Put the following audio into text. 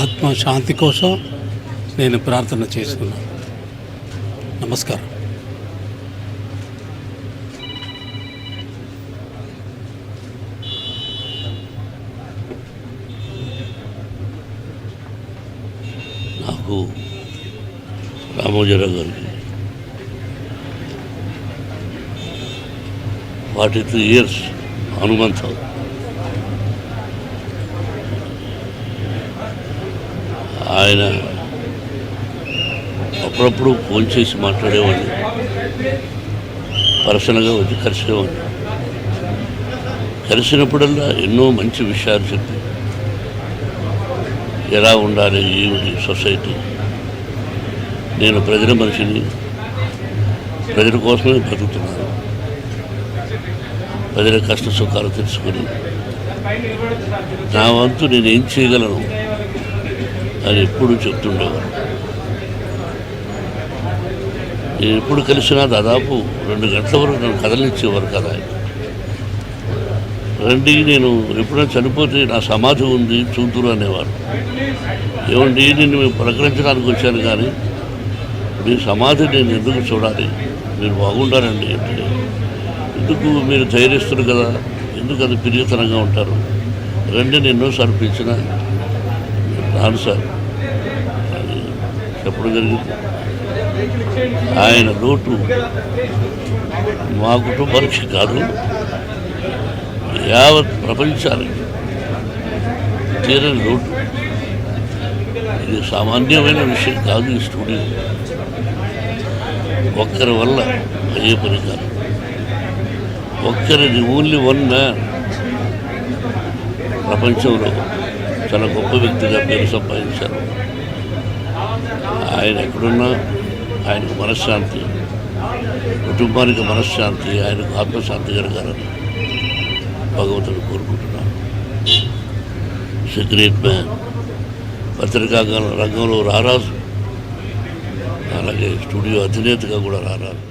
ఆత్మ శాంతి కోసం నేను ప్రార్థన చేసుకున్నాను నమస్కారం. నాకు రామోజీరావు గారు ఫార్టీ త్రీ ఇయర్స్ హనుమంతరావు ఆయన అప్పుడప్పుడు ఫోన్ చేసి మాట్లాడేవాడిని. పర్సనల్గా వచ్చి కలిసేవాడిని. కలిసినప్పుడల్లా ఎన్నో మంచి విషయాలు చెప్పి ఎలా ఉండాలి ఏమిటి సొసైటీ? నేను ప్రజల మనిషిని ప్రజల కోసమే బతుకుతున్నాను. ప్రజల కష్ట సుఖాలు తెలుసుకొని నా వంతు నేను ఏం చేయగలను? అని ఎప్పుడు చెప్తుండేవారు నేను ఎప్పుడు కలిసినా దాదాపు రెండు గంటల వరకు నన్ను కదలించేవారు కదా ఆయన. రండి నేను ఎప్పుడైనా చనిపోతే నా సమాధి ఉంది చూతురు అనేవారు. ఏమండి నిన్ను మేము ప్రకటించడానికి వచ్చాను కానీ మీ సమాధి నేను ఎందుకు చూడాలి? మీరు బాగుండాలండి అంటే. ఎందుకు మీరు ధైర్యస్తులు కదా? ఎందుకు అది పిరిగితనంగా ఉంటారు? రండి నేను ఎన్నోసార్లు రాను సార్. అని చెప్పడం జరిగింది. ఆయన లోటు మా కుటుంబానికి కాదు. యావత్ ప్రపంచానికి తీరని లోటు. ఇది సామాన్యమైన విషయం కాదు ఈ స్టూడియో. ఒక్కరి వల్ల అయ్యే పని కాదు. ఒక్కరిది ఓన్లీ వన్ మ్యాన్ ప్రపంచంలో చాలా గొప్ప వ్యక్తిగా పేరు సంపాదించారు. ఆయన ఎక్కడున్నా ఆయనకు మనశ్శాంతి కుటుంబానికి మనశ్శాంతి ఆయనకు ఆత్మశాంతి కలగాలని భగవంతుడు కోరుకుంటున్నాను సిగరెట్ మ్యాన్ పత్రికా రంగంలో రారాజు. అలాగే స్టూడియో అధినేతగా కూడా రారాజు.